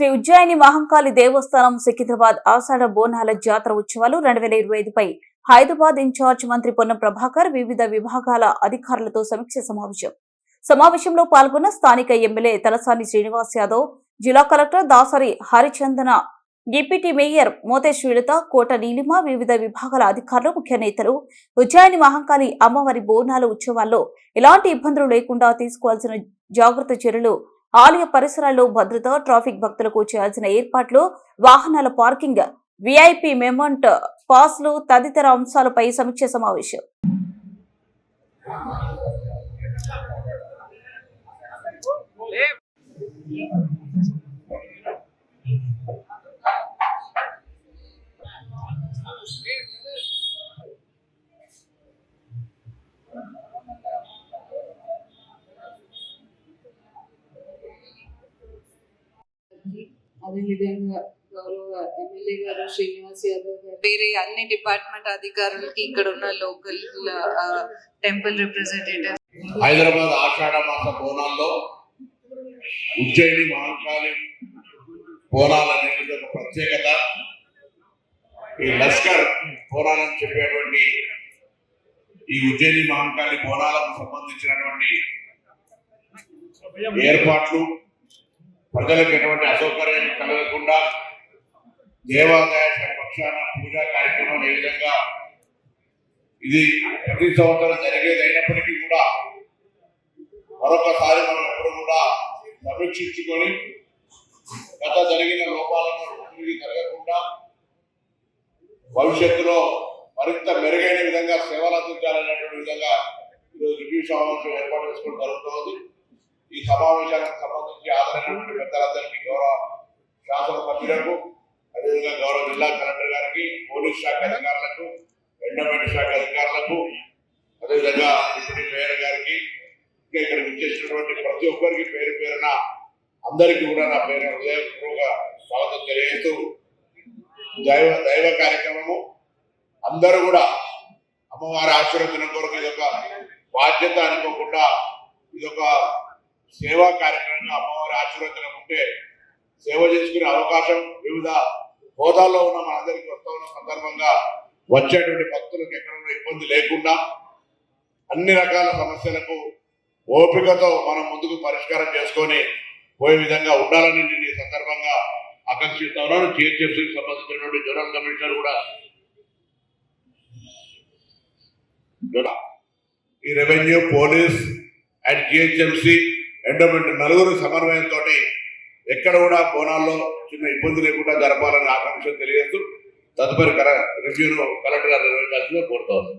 శ్రీ ఉజ్జయిని మహంకాళి దేవస్థానం సికింద్రాబాద్ ఆషాఢ బోనాల జాతర ఉత్సవాలు రెండు వేల ఇరవై ఐదుపై హైదరాబాద్ ఇన్ఛార్జ్ మంత్రి పొన్నం ప్రభాకర్ వివిధ విభాగాల అధికారులతో సమీక్ష సమావేశం. సమావేశంలో పాల్గొన్న స్థానిక ఎమ్మెల్యే తలసాని శ్రీనివాస్ యాదవ్ జిల్లా collector Dasari Harichandana deputy mayor Motesh విడత కోట నీలిమ వివిధ విభాగాల అధికారులు ముఖ్య నేతలు ఉజ్జయిని మహంకాళి అమ్మవారి బోనాల ఉత్సవాల్లో ఎలాంటి ఇబ్బందులు లేకుండా తీసుకోవాల్సిన జాగ్రత్త చర్యలు ఆలయ పరిసరాల్లో భద్రత ట్రాఫిక్ భక్తులకు చేయాల్సిన ఏర్పాట్లు వాహనాల పార్కింగ్ విఐపి మెమెంట్ పాస్లు తదితర అంశాలపై సమీక్ష సమావేశం. అదేవిధంగా గౌరవ ఎమ్మెల్యే గారు శ్రీనివాస్ యాదవ్ గారు. వేరే అన్ని డిపార్ట్మెంట్ అధికారులకి ఇక్కడ ఉన్న లోకల్ టెంపుల్ రిప్రజెంటేటివ్ హైదరాబాద్ ఆషాఢ మాస బోనాల్లో ఉజ్జయిని మహంకాళి బోనాలు అనేది ఒక ప్రత్యేకత. ఈ లష్కర్ బోనాలని చెప్పేటువంటి ఈ ఉజ్జయిని మహంకాళి బోనాలకు సంబంధించినటువంటి ఏర్పాట్లు ప్రజలకు ఎటువంటి అసౌకర్యం కలగకుండా దేవాదాయ శాఖ పక్షాన పూజా కార్యక్రమం ఏ విధంగా ఇది ప్రతి సంవత్సరం జరిగేది అయినప్పటికీ కూడా మరొకసారి మనం ఎప్పుడు కూడా సమీక్షించుకొని గత జరిగిన లోపాలను తిరిగి జరగకుండా భవిష్యత్తులో మరింత మెరుగైన విధంగా సేవలు అందించాలనేటువంటి విధంగా ఈరోజు రివ్యూ సమావేశం ఏర్పాటు చేసుకోవడం జరుగుతోంది. ఈ సమావేశానికి సంబంధించి ఆదరైనటువంటి పెద్దలందరికీ గౌరవ శాసనసభ్యులకు అదేవిధంగా గౌరవ జిల్లా కలెక్టర్ గారికి పోలీస్ శాఖ అధికారులకు ఎండోమెంట్ శాఖ అధికారులకు అదేవిధంగా డిప్యూటీ మేయర్ గారికి ఇంకా ఇక్కడ విచ్చేసినటువంటి ప్రతి ఒక్కరికి పేరు పేరున అందరికీ కూడా నా పేరు హృదయపూర్వక స్వాగతం తెలియజేస్తూ దైవ దైవ కార్యక్రమము అందరూ కూడా అమ్మవారి ఆశీర్వచనం కొరకు ఇదొక బాధ్యత అనుకోకుండా ఇదొక సేవా కార్యక్రమంగా అమ్మవారి ఆశీర్వచనం ఉంటే సేవ చేసుకునే అవకాశం వివిధ హోదాల్లో ఉన్న మనందరికీ వస్తూ ఉన్న సందర్భంగా వచ్చేటువంటి భక్తులకు ఎక్కడ ఇబ్బంది లేకుండా అన్ని రకాల సమస్యలకు ఓపికతో మనం ముందుకు పరిష్కారం చేసుకొని పోయే విధంగా ఉండాలని నేను ఈ సందర్భంగా ఆకాంక్షిస్తా ఉన్నాను. జిహెచ్ఎంసీకి సంబంధించినటువంటి జనరల్ కమిషనర్ కూడా ఈ revenue police and GHMC endowment నలుగురు సమన్వయంతో ఎక్కడ కూడా బోనాల్లో చిన్న ఇబ్బంది లేకుండా జరపాలని ఆకాంక్ష తెలియజేస్తూ తదుపరి కర రివ్యూను కలెక్టర్ గారు నిర్వహించాల్సిందిగా కోరుతా ఉన్నాను